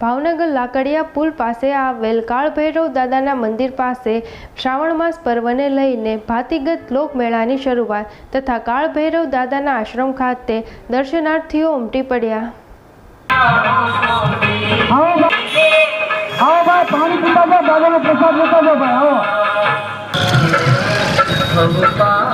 ભાવનગર લાકડિયા પુલ પાસે આવેલ કાળભૈરવ દાદાના મંદિર પાસે શ્રાવણ માસ પર્વને લઈને ભાતિગત લોકમેળાની શરૂઆત તથા કાળભૈરવ દાદાના આશ્રમ ખાતે દર્શનાર્થીઓ ઉમટી પડ્યા. પાણી પીતા દાદાનો પ્રસાદ લેતા ભાઈ આવો. આવો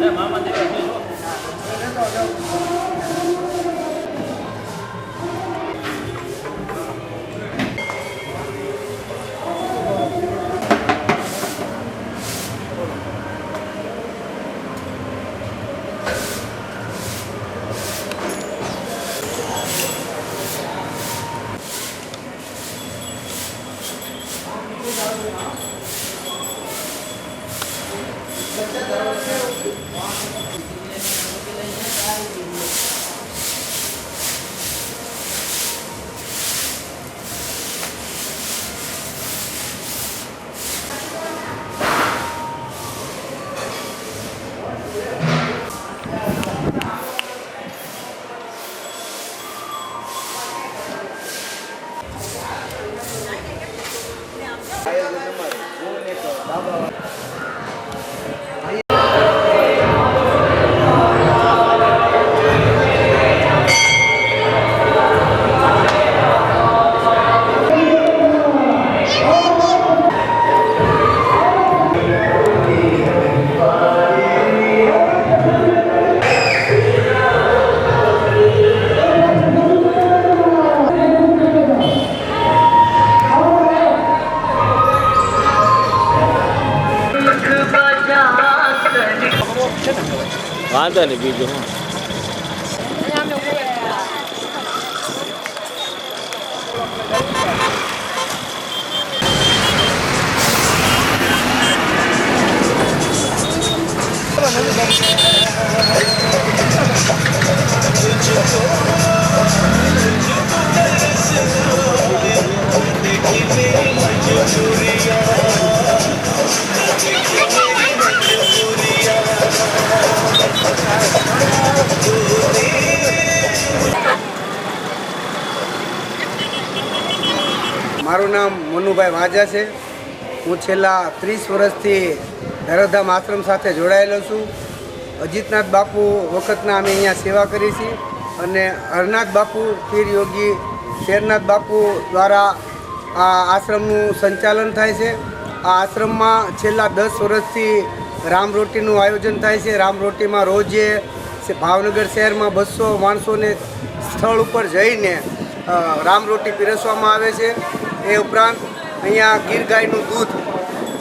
Ja, machen wir den. Aí eu não, mano. Bonito, dá pra lá. નહીં બીજું હું મારું મનુભાઈ વાજા છે. હું છેલ્લા ત્રીસ વર્ષથી ધરધામ આશ્રમ સાથે જોડાયેલો છું. અજીતનાથ બાપુ વખતના અમે અહીંયા સેવા કરી છીએ અને હરનાથ બાપુ, પીર યોગી, શેરનાથ બાપુ દ્વારા આ આશ્રમનું સંચાલન થાય છે. આ આશ્રમમાં છેલ્લા દસ વર્ષથી રામરોટીનું આયોજન થાય છે. રામરોટીમાં રોજે ભાવનગર શહેરમાં બસો માણસોને સ્થળ ઉપર જઈને રામ રામરોટી પીરસવામાં આવે છે. એ ઉપરાંત અહીંયા ગીર ગાયનું દૂધ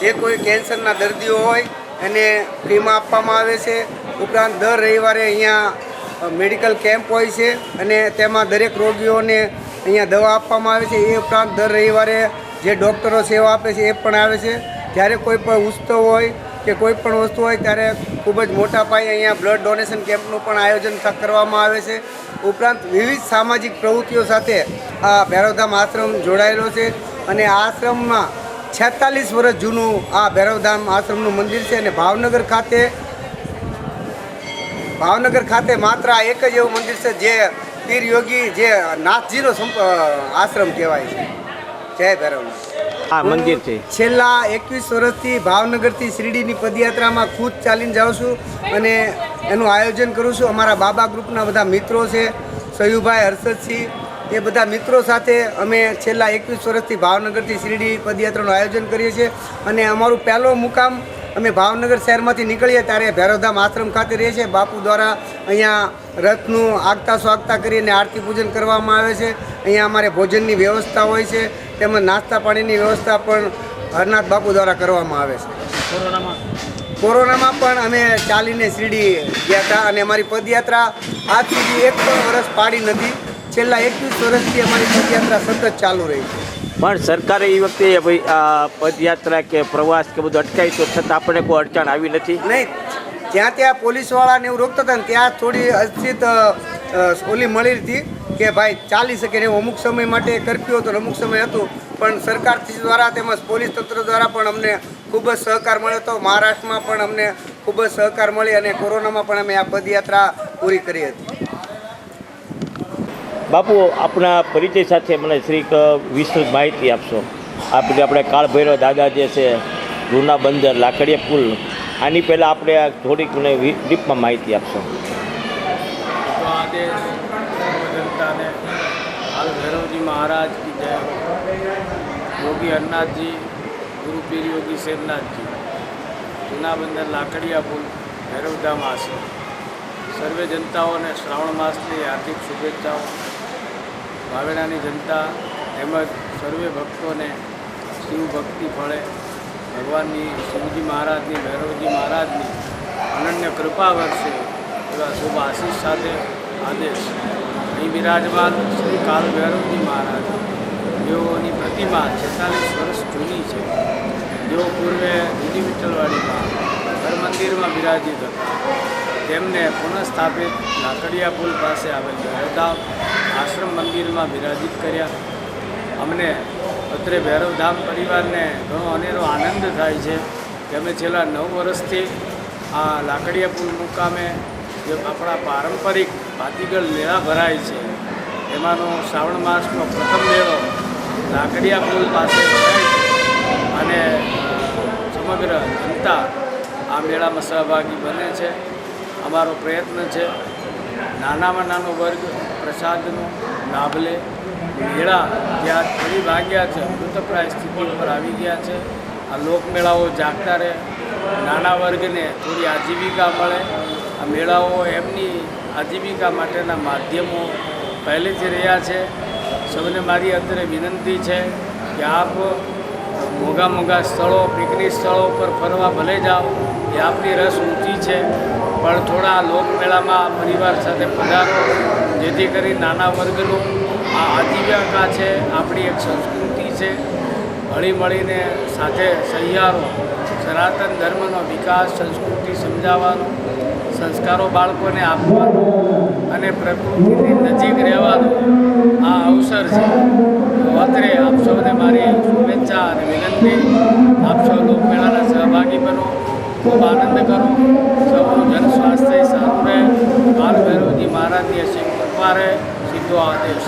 જે કોઈ કેન્સરના દર્દીઓ હોય એને ફ્રીમાં આપવામાં આવે છે. ઉપરાંત દર રવિવારે અહીંયા મેડિકલ કેમ્પ હોય છે અને તેમાં દરેક રોગીઓને અહીંયા દવા આપવામાં આવે છે. એ ઉપરાંત દર રવિવારે જે ડૉક્ટરો સેવા આપે છે એ પણ આવે છે. જ્યારે કોઈ પણ ઉત્સવ હોય કે કોઈ પણ વસ્તુ હોય ત્યારે ખૂબ જ મોટા પાયે અહીંયા બ્લડ ડોનેશન કેમ્પનું પણ આયોજન કરવામાં આવે છે. ઉપરાંત વિવિધ સામાજિક પ્રવૃત્તિઓ સાથે આ ભૈરવધામ આશ્રમ જોડાયેલો છે. અને આ આશ્રમમાં છેતાલીસ વર્ષ જૂનું આ ભૈરવધામ આશ્રમનું મંદિર છે અને ભાવનગર ખાતે ભાવનગર ખાતે માત્ર આ એક જ એવું મંદિર છે જે પીર યોગી જે નાથજીનો આશ્રમ કહેવાય છે. જય ભૈરવનાથ. આ મંદિર છે. છેલ્લા એકવીસ વર્ષથી ભાવનગરથી શિરડીની પદયાત્રામાં ખુદ ચાલીને જાઉં છું અને એનું આયોજન કરું છું. અમારા બાબા ગ્રુપના બધા મિત્રો છે. સયુભાઈ હર્ષદસિંહ એ બધા મિત્રો સાથે અમે છેલ્લા એકવીસ વર્ષથી ભાવનગરથી શિરડી પદયાત્રાનું આયોજન કરીએ છીએ અને અમારું પહેલો મુકામ અમે ભાવનગર શહેરમાંથી નીકળીએ ત્યારે ભૈરવધામ આશ્રમ ખાતે રહીએ છીએ. બાપુ દ્વારા અહીંયા રથનું આગતા સ્વાગતા કરીને આરતી પૂજન કરવામાં આવે છે. અહીંયા અમારે ભોજનની વ્યવસ્થા હોય છે, તેમજ નાસ્તા પાણીની વ્યવસ્થા પણ હરનાથ બાપુ દ્વારા કરવામાં આવે છે. કોરોનામાં પણ અમે ચાલીને શિરડી ગયા હતા અને અમારી પદયાત્રા આજ સુધી એક પણ વર્ષ પાડી નથી. છેલ્લા એકવીસ વર્ષથી અમારી પદયાત્રા સતત ચાલુ રહી છે. પણ સરકારે એ વખતે ભાઈ આ પદયાત્રા કે પ્રવાસ કે બધું અટકાય તો છતાં આપણને કોઈ અડચણ આવી નથી? નહીં. જ્યાં ત્યાં પોલીસવાળાને એવું રોકતા હતા ને ત્યાં થોડી અસ્થિત ઓલી મળી હતી કે ભાઈ ચાલી શકે ને એવું અમુક સમય માટે કરફ્યુ હતો અમુક સમય હતું. પણ સરકાર દ્વારા તેમજ પોલીસ તંત્ર દ્વારા પણ અમને ખૂબ જ સહકાર મળ્યો હતો. મહારાષ્ટ્રમાં પણ અમને ખૂબ જ સહકાર મળી અને કોરોનામાં પણ અમે આ પદયાત્રા પૂરી કરી હતી. બાપુ આપણા પરિચય સાથે મને શ્રીક વિસ્તૃત માહિતી આપશો. આ બધી આપણે કાળભૈરવ દાદા જે છે જૂના બંદર, લાકડીયા પુલ, આની પહેલાં આપણે આ થોડીક મને ડીપમાં માહિતી આપશો. હાલ ભૈરવજી મહારાજ કી જય. યોગી હરનાથજી ગુરુ પીર યોગી શેરનાથજી. જૂના બંદર, લાકડીયા પુલ, ભૈરવધામ આશ્રમ. સર્વે જનતાઓને શ્રાવણ માસની હાર્દિક શુભેચ્છાઓ. ભાવેણાની જનતા તેમજ સર્વે ભક્તોને શિવ ભક્તિ ફળે. ભગવાનની શિવજી મહારાજની, ભૈરવજી મહારાજની અનન્ય કૃપા વર્ષે એવા શુભ આશીષ સાથે આદેશ. અહીં બિરાજમાન શ્રી કાલ ભૈરવજી મહારાજ. જેઓની પ્રતિમા છેતાલીસ વર્ષ જૂની છે. જેઓ પૂર્વે દીદી વિઠ્ઠલવાડીમાં હર મંદિરમાં બિરાજિત હતા. તેમને પુનઃસ્થાપિત લાકડિયા પુલ પાસે આવેલ ભૈરવધામ આશ્રમ મંદિરમાં બિરાજિત કર્યા. અમને અત્રે ભૈરવધામ પરિવારને ઘણો અનેરો આનંદ થાય છે કે અમે છેલ્લા નવ વર્ષથી આ લાકડિયા પુલ મુકામે જે આપણા પારંપરિક ભાતીગળ મેળા ભરાય છે, એમાંનો શ્રાવણ માસનો પ્રથમ મેળો લાકડિયા પુલ પાસે ભરાય અને સમગ્ર જનતા આ મેળામાં સહભાગી બને છે. અમારો પ્રયત્ન છે નાનામાં નાનો વર્ગ, પ્રસાદનો લાભ લે મેળા જ્યાં ફરી ભાગ્યા છે, મૃતપ્રાય સ્થિતિ ઉપર આવી ગયા છે. આ લોકમેળાઓ જાગતા રહે. નાના વર્ગને થોડી આજીવિકા મળે. આ મેળાઓ એમની આજીવિકા માટેના માધ્યમો પહેલેથી રહ્યા છે. સૌને મારી અત્યારે વિનંતી છે કે આપ મોંઘા મોંઘા સ્થળો, પિકનિક સ્થળો પર ફરવા ભલે જાઓ, એ આપની રસ ઊંચી છે. પણ થોડા લોકમેળામાં પરિવાર સાથે પધારો. જેથી કરી નાના વર્ગનું આ આજીવિકા છે, આપણી એક સંસ્કૃતિ છે. હળી મળીને સાથે સહિયારો સનાતન ધર્મનો વિકાસ, સંસ્કૃતિ સમજાવવાનો, સંસ્કારો બાળકોને આપવાનો અને પ્રકૃતિની નજીક રહેવાનો આ અવસર છે. અત્રે આપ સૌને મારી શુભેચ્છા અને વિનંતી. આપ સૌ લોકમેળાના ખૂબ આનંદ કરો. સૌનું જન સ્વાસ્થ્ય સારું રહે બાલ ભૈરવજી મહારાજની અસીમ કૃપા રહે, સીધો આદેશ.